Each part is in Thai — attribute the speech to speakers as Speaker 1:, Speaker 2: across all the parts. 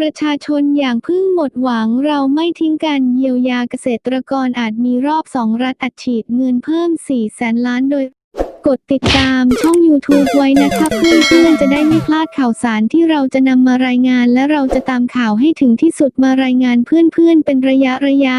Speaker 1: ประชาชนอย่างพึ่งหมดหวังเราไม่ทิ้งกันเยียวยาเกษตรกรอาจมีรอบสองรัฐอัดฉีดเงินเพิ่ม 4 แสนล้านโดย กดติดตามช่อง YouTube ไว้นะคะเพื่อนๆจะได้ไม่พลาดข่าวสารที่เราจะนำมารายงานและเราจะตามข่าวให้ถึงที่สุดมารายงานเพื่อนๆเป็นระยะระยะ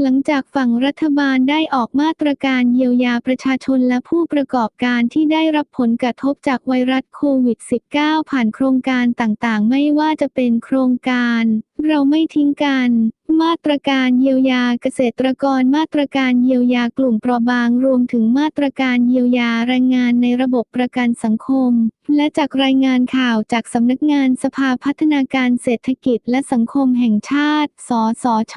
Speaker 1: หลังจากฝั่งรัฐบาลได้ออกมาตรการเยียวยาประชาชนและผู้ประกอบการที่ได้รับผลกระทบจากไวรัสโควิด -19 ผ่านโครงการต่างๆ ไม่ว่าจะเป็นโครงการ เราไม่ทิ้งกัน มาตรการเยียวยาเกษตรกร มาตรการเยียวยากลุ่มเปราะบางรวมถึงมาตรการเยียวยาแรงงานในระบบประกันสังคม และจากรายงานข่าวจากสำนักงานสภาพัฒนาการเศรษฐกิจและสังคมแห่งชาติ สสช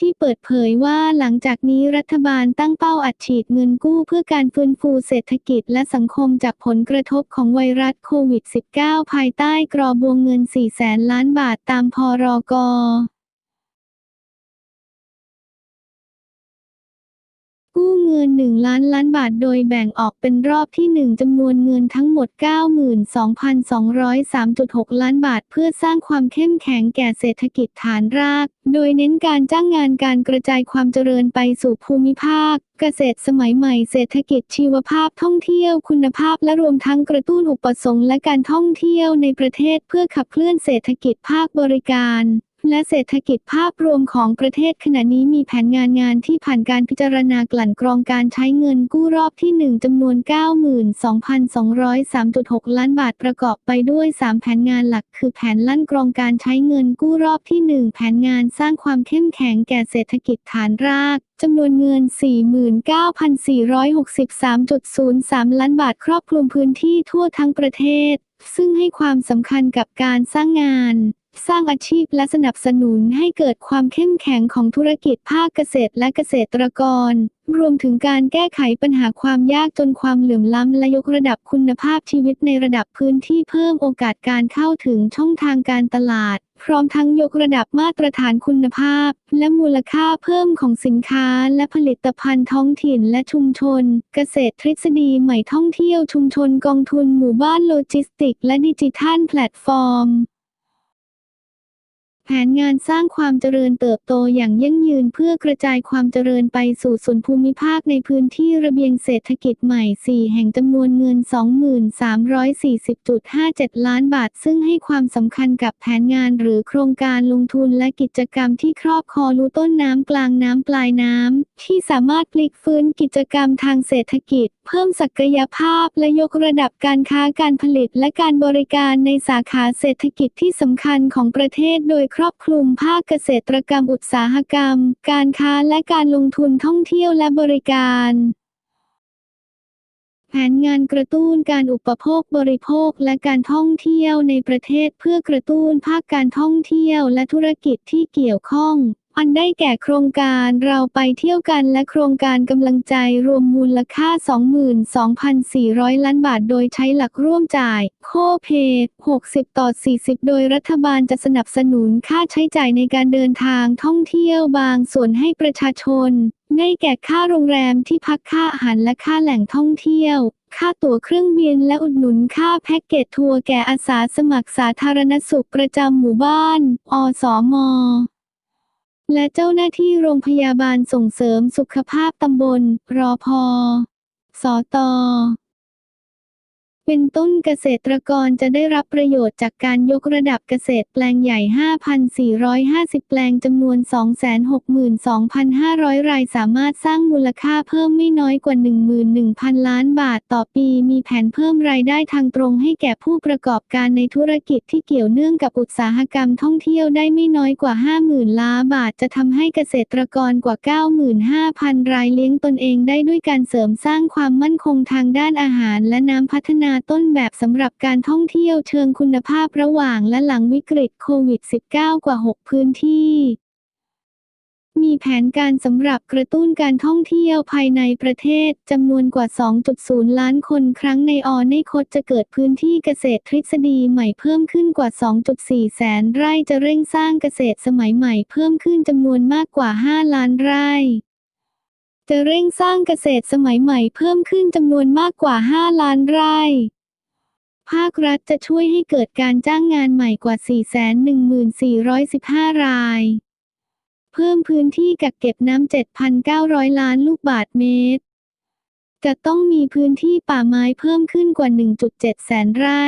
Speaker 1: ที่เปิดเผยว่าหลังจากนี้รัฐบาลตั้งเป้าอัดฉีดเงินกู้เพื่อการฟื้นฟูเศรษฐกิจและสังคมจากผลกระทบของไวรัสโควิด -19 ภายใต้กรอบวงเงิน 4 แสนล้านบาทตามพรก กู้เงิน 1 ล้านล้านบาทโดยแบ่งออกเป็นรอบที่ 1จำนวนเงินทั้งหมด 92,203.6 ล้านบาท เพื่อสร้างความเข้มแข็งแก่เศรษฐกิจฐานราก โดยเน้นการจ้างงานการกระจายความเจริญไปสู่ภูมิภาค เกษตรสมัยใหม่เศรษฐกิจชีวภาพท่องเที่ยวคุณภาพและรวมทั้งกระตุ้นอุปสงค์และการท่องเที่ยวในประเทศเพื่อขับเคลื่อนเศรษฐกิจภาคบริการ และเศรษฐกิจภาพรวมของประเทศขณะนี้มีแผนงานงานที่ผ่านการพิจารณากลั่นกรองการใช้เงินกู้รอบที่ 1จำนวน 92,203.6 ล้านบาทประกอบไปด้วย 3 แผนงานหลัก คือแผนลั่นกรองการใช้เงินกู้รอบที่ 1 แผนงานสร้างความเข้มแข็งแก่เศรษฐกิจฐานรากจำนวนเงิน 49,463.03 ล้านบาทครอบคลุมพื้นที่ทั่วทั้งประเทศ ซึ่งให้ความสำคัญกับการสร้างงาน สร้างอาชีพและสนับสนุนให้เกิดความเข้มแข็งของธุรกิจภาคเกษตรและเกษตรกร รวมถึงการแก้ไขปัญหาความยากจนความเหลื่อมล้ำและยกระดับคุณภาพชีวิตในระดับพื้นที่เพิ่มโอกาสการเข้าถึงช่องทางการตลาด พร้อมทั้งยกระดับมาตรฐานคุณภาพ และมูลค่าเพิ่มของสินค้าและผลิตภัณฑ์ท้องถิ่นและชุมชน เกษตรทฤษฎีใหม่ท่องเที่ยวชุมชนกองทุนหมู่บ้านโลจิสติก และดิจิทัลแพลตฟอร์ม แผนงานสร้างความเจริญเติบโตอย่างยั่งยืนเพื่อกระจายความเจริญไปสู่ส่วนภูมิภาคในพื้นที่ระเบียงเศรษฐกิจใหม่ 4 แห่งจำนวนเงิน 2340.57 ล้านบาท ซึ่งให้ความสำคัญกับแผนงานหรือโครงการลงทุนและกิจกรรมที่ครอบคอรูต้นน้ำกลางน้ำปลายน้ำ ที่สามารถพลิกฟื้นกิจกรรมทางเศรษฐกิจ เพิ่มศักยภาพและยกระดับการค้าการผลิตและการบริการในสาขาเศรษฐกิจที่สำคัญของประเทศโดยครอบคลุมภาคเกษตรกรรมอุตสาหกรรม การค้าและการลงทุนท่องเที่ยวและบริการ แผนงานกระตุ้นการอุปโภคบริโภคและการท่องเที่ยวในประเทศเพื่อกระตุ้นภาคการท่องเที่ยวและธุรกิจที่เกี่ยวข้อง อันได้แก่โครงการเราไปเที่ยวกันและโครงการกำลังใจรวมมูลค่า 22,400 ล้านบาท โดยใช้หลักร่วมจ่าย โคเพ60 ต่อ 40 โดยรัฐบาลจะสนับสนุนค่าใช้จ่ายในการเดินทางท่องเที่ยวบางส่วนให้ประชาชน ได้แก่ค่าโรงแรมที่พักค่าอาหารและค่าแหล่งท่องเที่ยวค่าตั๋วเครื่องบินและอุดหนุนค่าแพ็กเกจทัวร์แก่อาสาสมัครสาธารณสุขประจำหมู่บ้าน อสม และเจ้าหน้าที่โรงพยาบาลส่งเสริมสุขภาพตำบล รอพอสต เป็นต้นเกษตรกรจะได้รับประโยชน์จากการยกระดับเกษตรแปลงใหญ่ 5,450 แปลงจำนวน 262,500 รายสามารถสร้างมูลค่าเพิ่มไม่น้อยกว่า 11,000 ล้านบาทต่อปี มีแผนเพิ่มรายได้ทางตรงให้แก่ผู้ประกอบการในธุรกิจที่เกี่ยวเนื่องกับอุตสาหกรรมท่องเที่ยวได้ไม่น้อยกว่า 50,000 ล้านบาท จะทำให้เกษตรกรกว่า 95,000 รายเลี้ยงตนเองได้ด้วยการเสริมสร้างความมั่นคงทางด้านอาหารและน้ำพัฒนาต้นแบบสำหรับการท่องเที่ยวเชิงคุณภาพระหว่างและหลังวิกฤตโควิด -19 กว่า 6 พื้นที่ มีแผนการสำหรับกระตุ้นการท่องเที่ยวภายในประเทศจำนวนกว่า 2.0 ล้านคนครั้งในอในคตจะเกิดพื้นที่เกษตรทฤษฎีใหม่เพิ่มขึ้นกว่า 2.4 แสนไร่จะเร่งสร้างเกษตรสมัยใหม่เพิ่มขึ้นจำนวนมากกว่า 5 ล้านไร่ จะเร่งสร้างเกษตรสมัยใหม่เพิ่มขึ้นจำนวนมากกว่า 5 ล้านไร่ ภาครัฐจะช่วยให้เกิดการจ้างงานใหม่กว่า 414,415 ราย เพิ่มพื้นที่กักเก็บน้ำ 7,900 ล้านลูกบาศก์เมตร จะต้องมีพื้นที่ป่าไม้เพิ่มขึ้นกว่า 1.7 แสนไร่